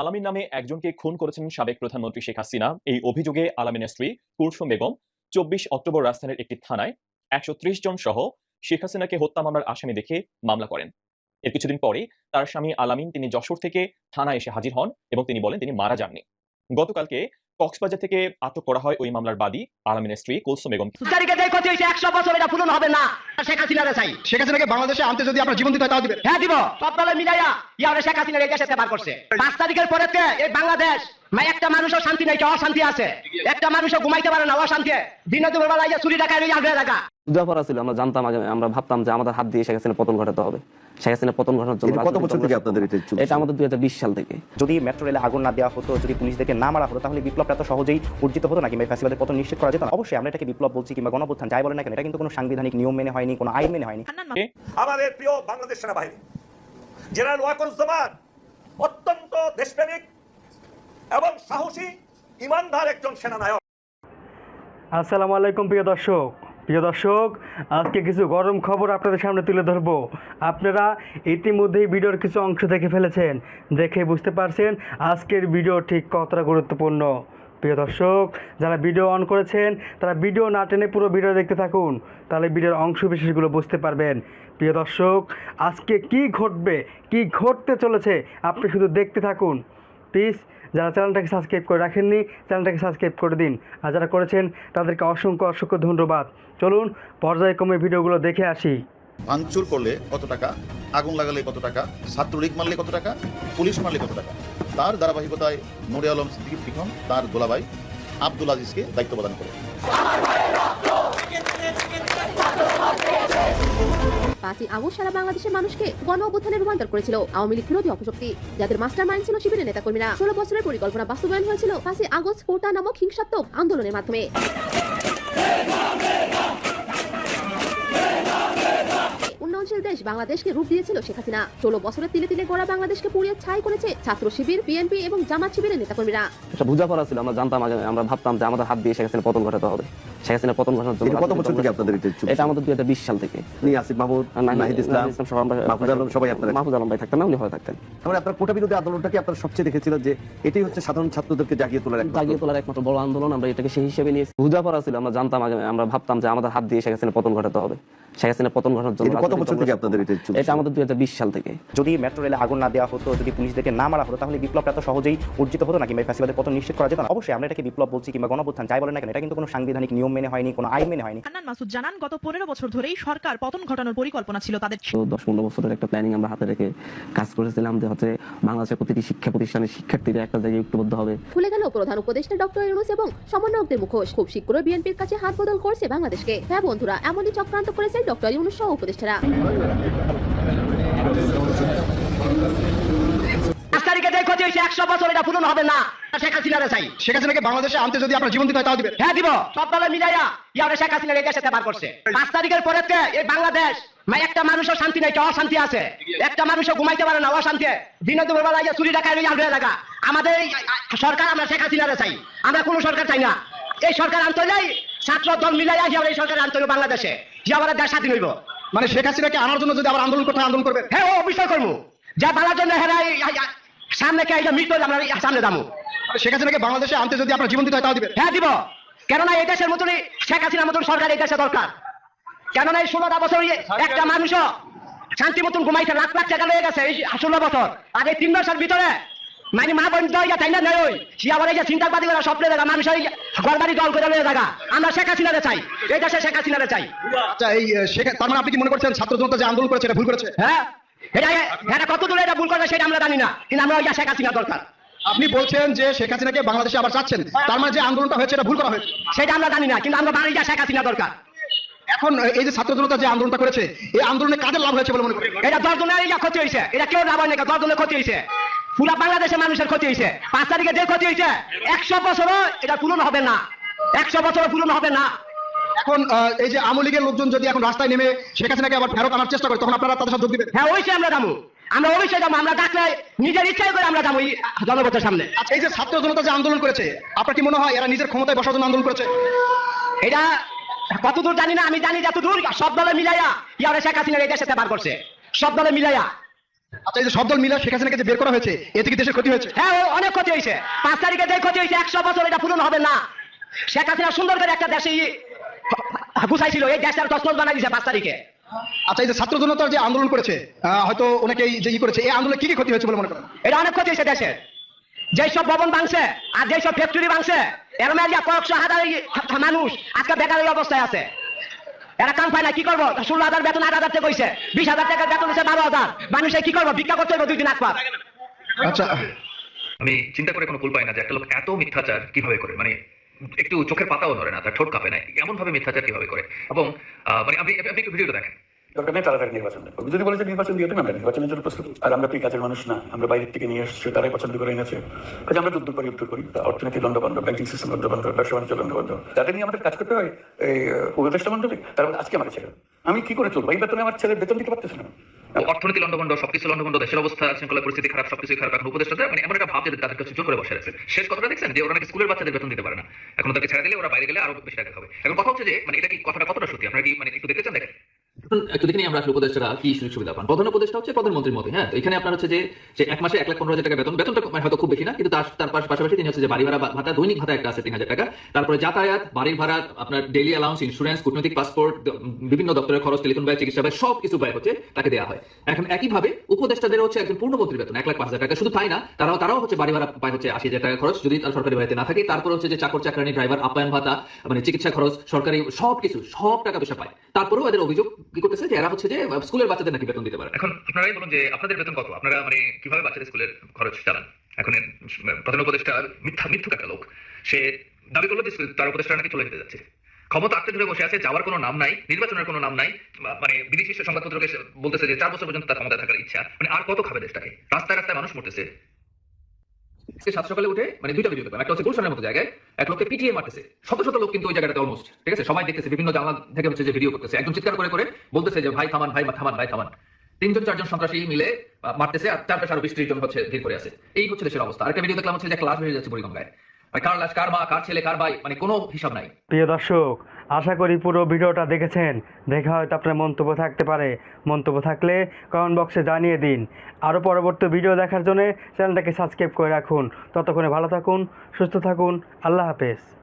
আলামিন নামে একজনকে খুন করেছেন সাবেক প্রধানমন্ত্রী শেখ হাসিনা। এই অভিযোগে আলামিনের স্ত্রী কুলসুম বেগম চব্বিশ অক্টোবর রাজধানীর একটি থানায় একশো জন সহ শেখ হাসিনাকে হত্যা মামলার আসামি দেখে মামলা করেন। এর কিছুদিন পরে তার স্বামী আলামিন তিনি যশোর থেকে থানায় এসে হাজির হন এবং তিনি বলেন তিনি মারা যাননি। গতকালকে কক্সবাজার থেকে আটক করা হয় ওই মামলার বাদী আলামিনের স্ত্রী কুলসুম বেগম হয়েছে একশো বছর এটা পূরণ হবে না। শেখ হাসিনারে চাই শেখ হাসিনাকে বাংলাদেশে আনতে যদি আপনার জীবন দিতে তাও দিবেন। হ্যাঁ দিব। সব দলে মিলাইয়া ইয়ারে শেখ হাসিনার এই দেশে বার করছে। পাঁচ তারিখের পরে এই বাংলাদেশ। একটা মানুষও শান্তি নাই অশান্তি আছে। একটা মানুষও ঘুমাইতে পারে না অশান্তি। দিনে দুপুর বেলা ইয়ে চুরি টাকা নিয়ে আসবে টাকা পূজা ছিল আমরা জানতাম আগে আমরা ভাবতাম যে আমাদের হাত দিয়ে শেখ হাসিনা পতন ঘটাতে হবে। শেখ হাসিনা পতন ঘটানোর জন্য কত বছর থেকে আপনাদের এটা চলছে? এটা আমাদের দুই হাজার বিশ সাল থেকে। যদি মেট্রো রেলে আগুন না দেওয়া হতো যদি পুলিশদেরকে না মারা হতো তাহলে বিপ্লবটা এত সহজেই অর্জিত হতো না কিংবা ফ্যাসিবাদের পতন নিশ্চিত করা যেত অবশ্যই আমরা এটাকে বিপ্লব বলছি কিংবা গণঅভ্যুত্থান যাই বলে না কেন এটা কিন্তু কোনো সাংবিধানিক নিয়ম মেনে হয়নি কোনো আইন মেনে হয়নি। আমাদের প্রিয় বাংলাদেশ সেনাবাহিনী জেনারেল ওয়াকরুজ্জামান অত্যন্ত দেশপ্রেমিক এবং সাহসী ইমানদার একজন সেনানায়ক। আসসালামু আলাইকুম প্রিয় দর্শক। প্রিয় দর্শক আজকে কিছু গরম খবর আপনাদের সামনে তুলে ধরবো। আপনারা ইতিমধ্যেই ভিডিওর কিছু অংশ দেখে ফেলেছেন দেখে বুঝতে পারছেন আজকের ভিডিও ঠিক কতটা গুরুত্বপূর্ণ। প্রিয় দর্শক, যারা ভিডিও অন করেছেন, তারা ভিডিও না টেনে পুরো ভিডিও দেখতে থাকুন। তাহলে ভিডিওর অংশ বিশেষগুলো বুঝতে পারবেন। প্রিয় দর্শক, আজকে কি ঘটবে, কি ঘটতে চলেছে, আপনি শুধু দেখতে থাকুন। প্লিজ যারা চ্যানেলটাকে সাবস্ক্রাইব করে রাখেননি চ্যানেলটাকে সাবস্ক্রাইব করে দিন। আর যারা করেছেন, তাদেরকে অসংখ্য অসংখ্য ধন্যবাদ। চলুন, পর্যায়ক্রমে ভিডিওগুলো দেখে আসি। ভাঙচুর করলে কত টাকা? আগুন লাগালে কত টাকা? ছাত্রলীগ মারলে কত টাকা? পুলিশ মারলে কত টাকা? তার ধারাবাহিকতায় নুরে আলম সিদ্দিকী প্রথম, তার দোলাভাই আব্দুল আজিজকে দায়িত্ব প্রদান করে। পাঁচই আগস্ট সারা বাংলাদেশের মানুষকে গণ অভ্যুত্থানে রূপান্তর করেছিল আওয়ামী লীগ বিরোধী অপশক্তি যাদের মাস্টার মাইন্ড ছিল শিবিরের নেতাকর্মীরা। ষোলো বছরের পরিকল্পনা বাস্তবায়ন হয়েছিল পাঁচই আগস্ট কোটা নামক হিংসাত্মক আন্দোলনের মাধ্যমে। দেশ বাংলাদেশকে রূপ দিয়েছিল শেখ হাসিনা। ষোলো বছরের তিলে তিলে গড়া বাংলাদেশকে পুড়িয়ে ছাই করেছে ছাত্র শিবির বিএনপি এবং জামাত শিবিরের নেতাকর্মীরা। এটা বুঝা পড়া ছিল আমরা জানতাম আমরা ভাবতাম যে আমাদের হাত দিয়ে শেখ হাসিনা পতন ঘটাতে হবে। শেখ হাসিনা পতন ঘটানোর জন্য কত বছর থেকে আপনাদের এটা আমাদের দুই সাল থেকে। আসিফ মাহমুদ নাহিদ ইসলাম মাহফুজ আলম সবাই আপনারা মাহফুজ আলম ভাই থাকতেন না উনি হয়ে থাকতেন। মানে আপনার কোটা বিরোধী আন্দোলনটাকে আপনারা সবচেয়ে দেখেছিলেন যে এটাই হচ্ছে সাধারণ ছাত্রদেরকে জাগিয়ে তোলার জাগিয়ে তোলার একমাত্র বড় আন্দোলন আমরা এটাকে সেই হিসেবে নিয়েছি। বুঝা পড়া ছিল আমরা জানতাম আগে আমরা ভাবতাম যে আমাদের হাত দিয়ে শেখ হাসিনা পতন ঘটাতে হবে। শেখ হাসিনা পতন ঘটানোর জন্য কত বছর থেকে আপনাদের এটা চলছে? এটা আমাদের দু হাজার বিশ সাল থেকে। যদি মেট্রো রেলে আগুন না দেওয়া হতো যদি পুলিশদেরকে না মারা হতো তাহলে বিপ্লবটা এত সহজেই অর্জিত হতো না কিংবা ফ্যাসিবাদের পতন নিশ্চিত করা যেত না। অবশ্যই আমরা এটাকে বিপ্লব বলছি কিংবা গণঅভ্যুত্থান যাই বলে না কেন এটা কিন্তু কোনো সাংবিধানিক নিয়ম মেনে হয়নি কোনো আইন মেনে হয়নি। হান্নান মাসুদ জানান গত পনেরো বছর ধরেই সরকার পতন ঘটানোর পরিকল্পনা ছিল তাদের তো দশ পনেরো বছরের একটা প্ল্যানিং আমরা হাতে রেখে কাজ করেছিলাম যে হচ্ছে বাংলাদেশের প্রতিটি শিক্ষা প্রতিষ্ঠানের শিক্ষার্থীরা একটা জায়গায় ঐক্যবদ্ধ হবে। খুলে গেল প্রধান উপদেষ্টা ডক্টর ইউনুস এবং সমন্বয়কদের মুখোশ। খুব শীঘ্রই বিএনপির কাছে হাত বদল করছে বাংলাদেশকে। হ্যাঁ বন্ধুরা এমনই চক্রান্ত করেছে ডক্টর ইউনুস সহ উপদেষ্টারা। পাঁচ তারিখে যে ক্ষতি হয়েছে একশো বছর এটা পূরণ হবে না। শেখ হাসিনারে চাই। শেখ হাসিনাকে বাংলাদেশে আনতে যদি আপনার জীবন দিতে হয় তাও দিবেন। হ্যাঁ দিব। সব দলে মিলাইয়া ইয়ারে শেখ হাসিনার এই দেশে বার করছে। পাঁচ তারিখের পরে এই বাংলাদেশ মা একটা মানুষও শান্তি নাই অশান্তি আছে। একটা মানুষও ঘুমাইতে পারে না অশান্তি। দিনে চুরি টাকা আমাদের সরকার আমরা শেখ হাসিনারে চাই। আমরা কোনো সরকার চাই না। এই সরকার আনতে ছাত্র দল মিলাইয়া এই সরকার আনতে বাংলাদেশে। দেশ স্বাধীন হইব। মানে শেখ হাসিনাকে আনার জন্য যদি আবার আন্দোলন করতে আন্দোলন করবে। হ্যাঁ ও অবশ্যই করব। যা বালার জন্য এই- এই- এই- সামনে কে এটা মৃত্যু আমরা সামনে দামু শেখ হাসিনাকে বাংলাদেশে আনতে যদি আপনার জীবন দিতে হয় তাও দিবেন হ্যাঁ দিব। কেননা এই দেশের মতনই শেখ হাসিনার মতন সরকার এই দেশে দরকার। কেননা এই ষোলোটা বছর একটা মানুষও শান্তি মতন ঘুমাইছে লাখ লাখ টাকা লয়ে গেছে এই ষোলো বছর। আগে তিন বছর ভিতরে মানে মা বোন তো তাই না নেই ওই। সে আবার এই যে চিন্তাবাদী করা স্বপ্নে দেখা মানুষ ওই গড়বাড়ি দল করে লয়ে দেখা আমরা শেখ হাসিনারে চাই। এই দেশে শেখ হাসিনারে চাই। আচ্ছা এই শেখ তার মানে আপনি কি মনে করছেন ছাত্র জনতা যে আন্দোলন করেছে এটা ভুল করেছে? হ্যাঁ। এটা এটা কত দূরে এটা ভুল করে সেটা আমরা জানি না। কিন্তু আমরা ওই শেখ হাসিনা দরকার। আপনি বলছেন যে শেখ হাসিনাকে বাংলাদেশে আবার চাচ্ছেন। তার মানে যে আন্দোলনটা হয়েছে এটা ভুল করা হয়েছে। সেটা আমরা জানি না কিন্তু আমরা যা শেখ হাসিনা দরকার। এখন এই যে ছাত্র জনতা যে আন্দোলনটা করেছে এই আন্দোলনে কাদের লাভ হয়েছে বলে মনে করেন? এটা দশ জনের ক্ষতি হয়েছে। এটা কেউ লাভ হয় না দশ জনের ক্ষতি হয়েছে। পুরা বাংলাদেশের মানুষের ক্ষতি হয়েছে পাঁচ তারিখে যে ক্ষতি হয়েছে একশো বছরও এটা পূরণ হবে না। একশো বছরও পূরণ হবে না। এখন এই যে আওয়ামী লীগের লোকজন যদি এখন রাস্তায় নেমে শেখ হাসিনাকে আবার ফেরত আনার চেষ্টা করে তখন আপনারা তাদের সাথে যোগ দিবেন? হ্যাঁ অবশ্যই আমরা যাব। আমরা অবশ্যই যাব। আমরা ডাকলে নিজের ইচ্ছাই করে আমরা যাব এই জনগণের সামনে। আচ্ছা এই যে ছাত্র জনতা যে আন্দোলন করেছে আপনার কি মনে হয় এরা নিজের ক্ষমতায় বসার জন্য আন্দোলন করেছে? এটা কতদূর জানি না আমি জানি যতদূর সব দলে মিলাইয়া ইয়ারে শেখ হাসিনার এই দেশে বার করছে। সব দলে মিলাইয়া। আচ্ছা এই যে সব দল মিলে শেখ হাসিনাকে যে বের করা হয়েছে এতে কি দেশের ক্ষতি হয়েছে? হ্যাঁ অনেক ক্ষতি হয়েছে। পাঁচ তারিখে যে ক্ষতি হয়েছে একশো বছর এটা পূরণ হবে না। শেখ হাসিনা সুন্দর করে একটা দেশে গুছাইছিল এই দেশটার তসমস বানাই দিয়েছে পাঁচ তারিখে। আচ্ছা এই যে ছাত্র জনতার যে আন্দোলন করেছে হয়তো এই যে ই করেছে এই আন্দোলনে কি কি ক্ষতি হয়েছে বলে মনে করেন? এটা অনেক ক্ষতি হয়েছে দেশের যেসব ভবন ভাঙছে আর যেসব ফ্যাক্টরি ভাঙছে এর মেয়ে কয়েকশো হাজার মানুষ আজকে বেকারের অবস্থায় আছে। এরা কাম পায় না কি করব? ষোলো হাজার বেতন আট হাজার থেকে কইছে বিশ হাজার টাকার বেতন হচ্ছে বারো হাজার। মানুষে কি করব? ভিক্ষা করতে হবে দুই দিন একবার আচ্ছা আমি চিন্তা করে কোনো ভুল পাই না যে একটা লোক এত মিথ্যাচার কীভাবে করে? মানে একটু চোখের পাতাও ধরে না তার ঠোঁট কাঁপে না। এমন ভাবে মিথ্যাচার কীভাবে করে? এবং আহ, মানে আপনি আপনি একটু ভিডিওটা দেখেন। দরকার নেই তাড়াতাড়ি নির্বাচন দেবো। যদি বলেছে নির্বাচন দিয়ে তুমি আমরা নির্বাচনের জন্য প্রস্তুত। আর আমরা কি কাজের মানুষ? না, আমরা বাইরের থেকে নিয়ে এসেছি, তারাই পছন্দ করে এনেছে। কাজে আমরা যুদ্ধ করি। উত্তর করি অর্থনীতি দণ্ডবন্ধ ব্যাংকিং সিস্টেম দণ্ডবন্ধ ব্যবসা বাণিজ্য দণ্ডবন্ধ যাদের নিয়ে আমাদের কাজ করতে হয়, এই উপদেষ্টা মন্ডলী তারা আজকে ছেড়ে দাও। আমি কি করে চলবো? এই বেতনে আমার ছেলের বেতন দিতে পারতেছে না। অর্থনীতি লন্ডভন্ড সবকিছু লন্ডভন্ড দেশের অবস্থা, শৃঙ্খলা পরিস্থিতি খারাপ সবকিছু খারাপ। এখন উপদেষ্টাতে মানে এমন একটা ভাব যে তাদের কাছে জোর করে বসে আছে। শেষ কথাটা দেখছেন? যে ওরা নাকি স্কুলের বাচ্চাদের বেতন দিতে পারে না। এখন তাকে ছেড়ে দিলে ওরা বাইরে গেলে আরও বেশি টাকা হবে। এখন কথা হচ্ছে যে মানে এটা কি কথাটা কতটা সত্যি? আপনারা কি মানে একটু দেখতে চান দেখেন? একটু দেখে নিই আমরা উপদেষ্টারা কি সুযোগ সুবিধা পান? প্রধান উপদেষ্টা হচ্ছে প্রধানমন্ত্রীর মতো হ্যাঁ? এখানে আপনার হচ্ছে যে এক মাসে এক লাখ পনেরো হাজার টাকা বেতন, বেতনটা মানে হয়তো খুব বেশি না, কিন্তু তার তার পাশাপাশি তিনি হচ্ছে যে বাড়ি ভাড়া ভাতা, দৈনিক ভাতা একটা আছে তিন হাজার টাকা। তারপরে যাতায়াত, বাড়ির ভাড়া, আপনার ডেইলি অ্যালাউন্স ইন্স্যুরেন্স কূটনৈতিক পাসপোর্ট বিভিন্ন দপ্তরের খরচ টেলিফোন ব্যয় চিকিৎসা ব্যয় সব কিছু ব্যয় হচ্ছে তাকে দেওয়া হয়। এখন একইভাবে উপদেষ্টাদের হচ্ছে একজন পূর্ণমন্ত্রীর বেতন, এক লাখ পাঁচ হাজার টাকা। শুধু তাই না, তারাও তারাও হচ্ছে বাড়ি ভাড়া পায় হচ্ছে আশি হাজার টাকা খরচ, যদি তার সরকারি বাড়িতে না থাকে। তারপর হচ্ছে যে চাকর, চাকরানি ড্রাইভার আপ্যায়ন ভাতা মানে চিকিৎসা খরচ, সরকারি, সব কিছু, সব টাকা পয়সা পায়। তারপরেও এদের অভিযোগ কি করতেছে যে, এরা হচ্ছে যে স্কুলের বাচ্চাদের নাকি বেতন দিতে পারে? এখন আপনারাই বলুন যে, আপনাদের বেতন কত? আপনারা মানে কীভাবে বাচ্চাদের স্কুলের খরচ চালান? এখন প্রধান উপদেষ্টা মিথ্যা মিথ্যুক একটা লোক। সে দাবি করল যে তার উপদেষ্টা নাকি চলে যেতে যাচ্ছে। ক্ষমতা আঁকড়ে ধরে বসে আছে, যাওয়ার কোনো নাম নাই, নির্বাচনের কোনো নাম নাই মানে বিদেশি সংবাদপত্রকে বলতেছে যে, চার বছর পর্যন্ত তার ক্ষমতা থাকার ইচ্ছা। মানে আর কত খাবে দেশটাকে? রাস্তায় রাস্তায় মানুষ মরতেছে। সাত সকালে উঠে মানে দুইটা ভিডিও একটা হচ্ছে গুলশানের মতো জায়গায়, এক লোককে পিটিয়ে মারতেছে। শত শত লোক কিন্তু ওই অলমোস্ট ঠিক আছে? সবাই দেখতেছে, বিভিন্ন জানলা থেকে হচ্ছে যে ভিডিও করতেছে। একজন চিৎকার করে করে বলতেছে যে, ভাই, থামান ভাই থামান ভাই, থামান। তিনজন, চারজন সন্ত্রাসী মিলে মারতেছে আর চার পাশে আরও বিশ হচ্ছে ভিড় করে আছে। এই হচ্ছে দেশের অবস্থা। আরেকটা ভিডিও দেখলাম হচ্ছে যে, ক্লাস হয়ে যাচ্ছে বুড়িগঙ্গায়। কার লাশ, কার মা, কার ছেলে, কার ভাই মানে কোনো হিসাব নাই। প্রিয় দর্শক আশা করি পুরো ভিডিওটা দেখেছেন। দেখা হয়তো আপনার মন্তব্য থাকতে পারে। মন্তব্য থাকলে কমেন্ট বক্সে জানিয়ে দিন। আরও পরবর্তী ভিডিও দেখার জন্য চ্যানেলটাকে সাবস্ক্রাইব করে রাখুন। ততক্ষণে ভালো থাকুন, সুস্থ থাকুন। আল্লাহ হাফেজ।